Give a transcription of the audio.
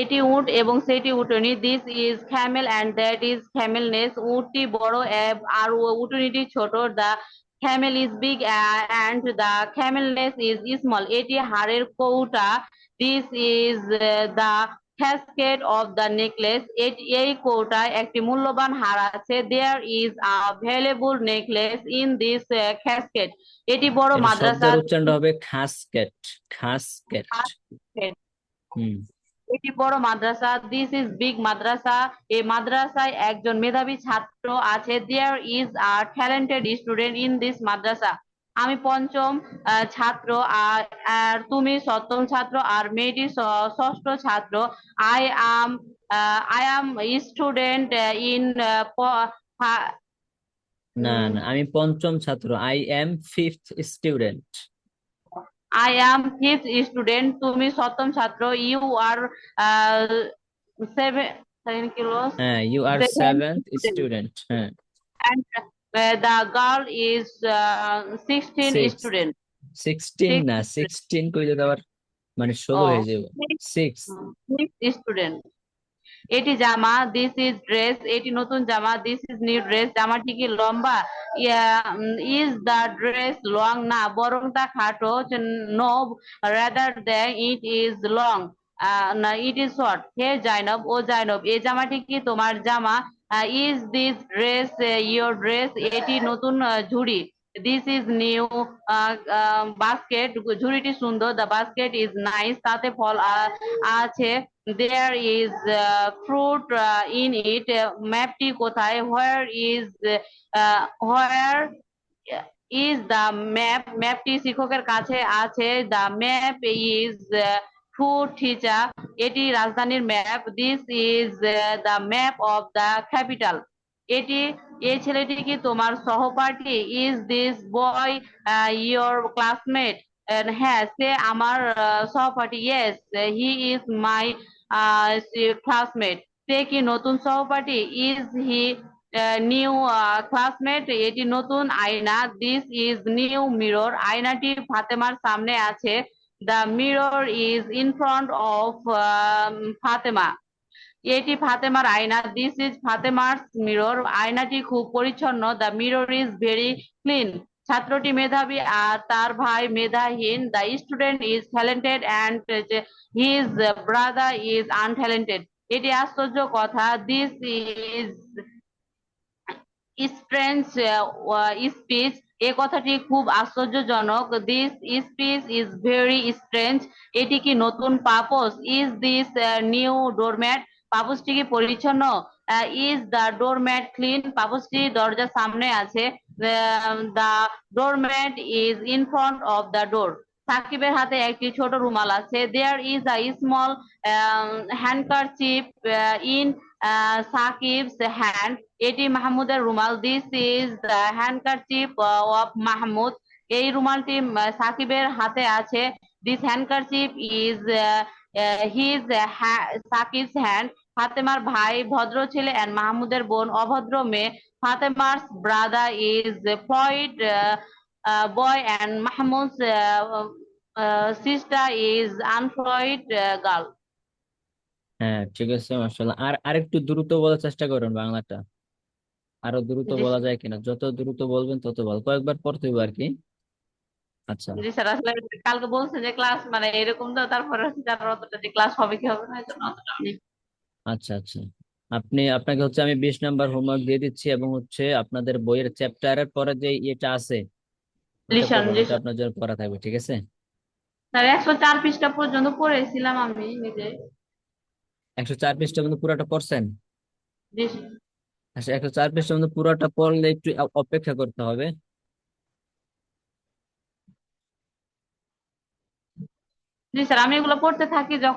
এটি উট এবং সেটি উটনি this is camel and that is camelness উটটি বড় আর উটনিটি ছোট। The camel is big and the camelness is small এটি হাড়ের কৌটা। This is the casket of the necklace এই কৌটায় একটি মূল্যবান হার আছে। There is a valuable necklace in this casket এটি বড় মাদ্রাসা উচ্চারণ হবে খাসকেট খাসকেট। হুম। এটি বড় মাদ্রাসা। This is big madrasa. এই মাদ্রাসায় একজন মেধাবী ছাত্র আছে। There is a talented student in this madrasa. আমি পঞ্চম ছাত্র, আর তুমি সপ্তম ছাত্র, আর মেয়েটি ষষ্ঠ ছাত্র। I am I am student in না না, আমি পঞ্চম ছাত্র। I am fifth student I am fifth student তুমি সপ্তম ছাত্র ইউ আর সেভেন হ্যাঁ ইউ আর সেভেন্থ স্টুডেন্ট হ্যাঁ and uh, the girl is uh, 16 Six. student. Sixteen Six না সিক্সটিন কই যদি আবার মানে ষোলো Oh. হয়ে যাবে সিক্স Six student. এটি জামা দিস ইজ ড্রেস এটি নতুন জামা দিস ইজ নিউ ড্রেস জামাটি কি লম্বা? ইজ দ্য ড্রেস লং না, বরং তা খাটো no rather than it is long না ইট ইজ শর্ট হে জাইনব, ও জাইনব এই জামাটি কি তোমার জামা? Is this dress your dress এটি নতুন আহ, ঝুড়ি দিস ইজ নিউ বাস্কেট ঝুড়িটি সুন্দর দ্য বাস্কেট ইজ নাইস তাতে ফল আছে। There is fruit in it ম্যাপটি কোথায়? Where is where is the map ম্যাপটি শিক্ষকের কাছে আছে। The map is to teacher এটি রাজধানীর map this is the map of the capital এটি এই ছেলেটি কি তোমার সহপাঠী? Is this boy your classmate হ্যাঁ সে আমার সহপাঠী। Yes he is my classmate সে কি নতুন সহপাঠী? ইজ হি নিউ ক্লাসমেট এটি নতুন আয়না। দিস ইজ নিউ মিরর আয়নাটি ফাতেমার সামনে আছে। The mirror is in front of Fatema. এটি ফাতেমার আয়না। দিস ইজ ফাতেমার মিরর আয়নাটি খুব পরিচ্ছন্ন। The mirror is very clean ছাত্রটি মেধাবী, আর তার ভাই মেধাহীন। The student is talented and his brother is untalented এটি আশ্চর্য কথা। দিস ইজ স্ট্রেঞ্জ স্পিচ এ কথাটি খুব আশ্চর্যজনক। This speech is very strange এটি কি নতুন পাপস ইজ দিস নিউ ডোরম্যাট পাপসটি কি পরিচ্ছন্ন ইজ দ্য ডোরম্যাট ক্লিন পাপসটি দরজার সামনে আছে the doormat is in front of the door সাকিবের হাতে একটি ছোট রুমাল আছে। There is a small handkerchief in Sakib's hand এটি মাহমুদের রুমাল। This is the handkerchief of Mahmud. এই রুমালটি সাকিবের হাতে আছে। This handkerchief is his Sakib's hand ফাতেমার ভাই ভদ্র ছেলে এন্ড মাহমুদের বোন অভদ্র মেয়ে। ফাতেমার brother is floyd boy and Mahmud's sister is unfloyd girl হ্যাঁ ঠিক আছে মাশাআল্লাহ। আর আরেকটু দ্রুত বলার চেষ্টা করুন বাংলাটা। আরও দ্রুত বলা যায় কিনা। যত দ্রুত বলবেন তত ভালো। কয়েকবার পড়তে হবে আর কি। আচ্ছা। জি স্যার আসলে কালকে বলছে যে ক্লাস মানে এরকম তো তারপরে অতটা যে ক্লাস হবে কি হবে না এই অতটা আমি আচ্ছা আচ্ছা। আপনি আপনাকে হচ্ছে আমি বিশ নাম্বার হোমওয়ার্ক দিয়ে দিচ্ছি এবং হচ্ছে আপনাদের বইয়ের চ্যাপ্টারের পরে যে ইয়েটা আছে আপনার জন্য পড়া থাকবে ঠিক আছে? স্যার একশো চার পৃষ্ঠা পর্যন্ত পড়েছিলাম আমি নিজে। একশো চার পৃষ্ঠা পর্যন্ত পুরোটা পড়ছেন? আচ্ছা একশো চার পৃষ্ঠা পর্যন্ত পুরোটা পড়লে একটু অপেক্ষা করতে হবে। জি স্যার আমি এগুলো পড়তে থাকি যখন